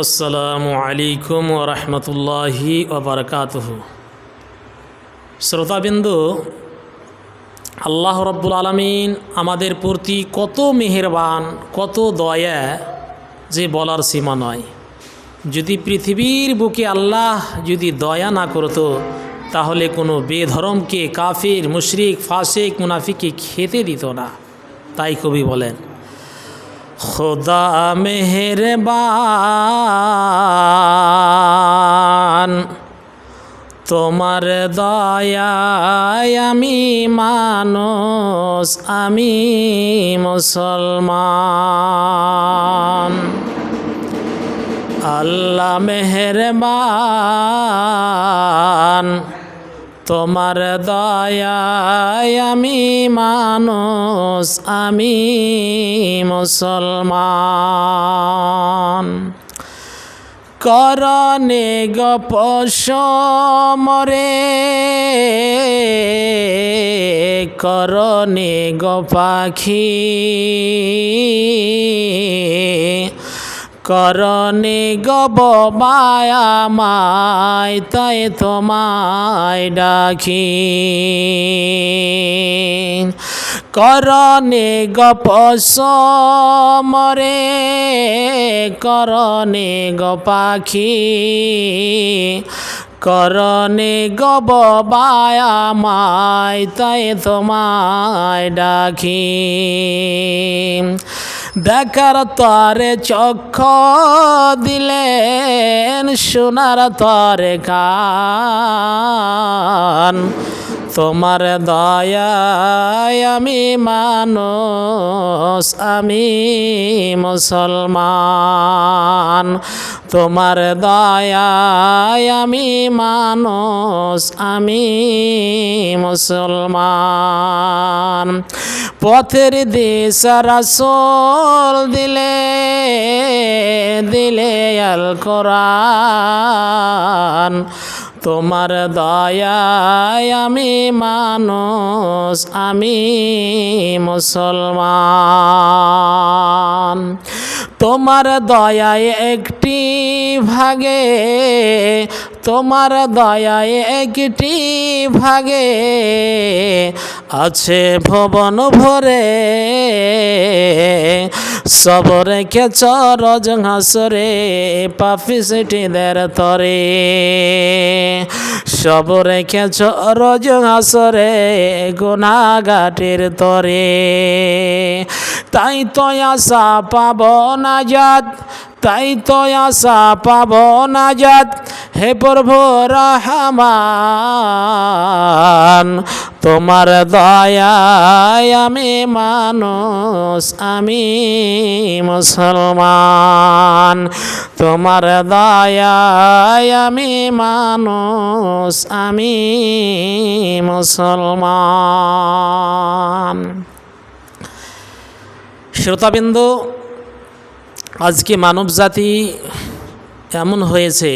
আসসালামু আলাইকুম ও রহমতুল্লাহি ওবরকাতহ শ্রোতাবিন্দু, আল্লাহ রব্বুল আলমিন আমাদের প্রতি কত মেহেরবান, কত দয়া যে বলার সীমা নয়। যদি পৃথিবীর বুকে আল্লাহ যদি দয়া না করতো, তাহলে কোনো বেধরমকে কাফির, মুশরিক, ফাসেক মুনাফিকে খেতে দিত না। তাই কবি বলেন খোদা মেহেরবান। তোমার দয়ায় আমি মানুষ আমি মুসলমান। আল্লাহ মেহেরবান। তোমার দয়ায় আমি মানুষ আমি মুসলমান। করনে গপসমরে করনে গপাখি। করণে গব মায়ামায় তাই তোমায় ডাকি। করণে গপ সমরে, করণে গপাখি করণে গব বায়ামায় তাই তোমায় ডাকি। দেখার তরে চক্ষ দিলেন সোনার তরে কান। তোমার দয়ায় আমি মানুষ, আমি মুসলমান। তোমার দয়ায় আমি মানুষ, আমি মুসলমান। পথের দিশা রাসল দিলে দিলে আল কোরআন। তোমার দয়ায় আমি মানুষ, আমি মুসলমান। তোমার দয়ায় একটি ভাগে তোমার দয়ায় একটি ভাগে আছে ভবন ভরে। সব রেখেছ রজহাসরে পাপি সেটিদের তরে। সব রেখেছ রজহাসরে গুণাগাটির তরে। তাই তো আশা পাব না যাত তাই তো আশা পাব না যাত হে প্রভু রহমান, তোমার দয়ায় আমি মানুষ, আমি মুসলমান। তোমার দয়ায় আমি মানুষ, আমি মুসলমান। শ্রোতাবিন্দু, আজকে মানব জাতি এমন হয়েছে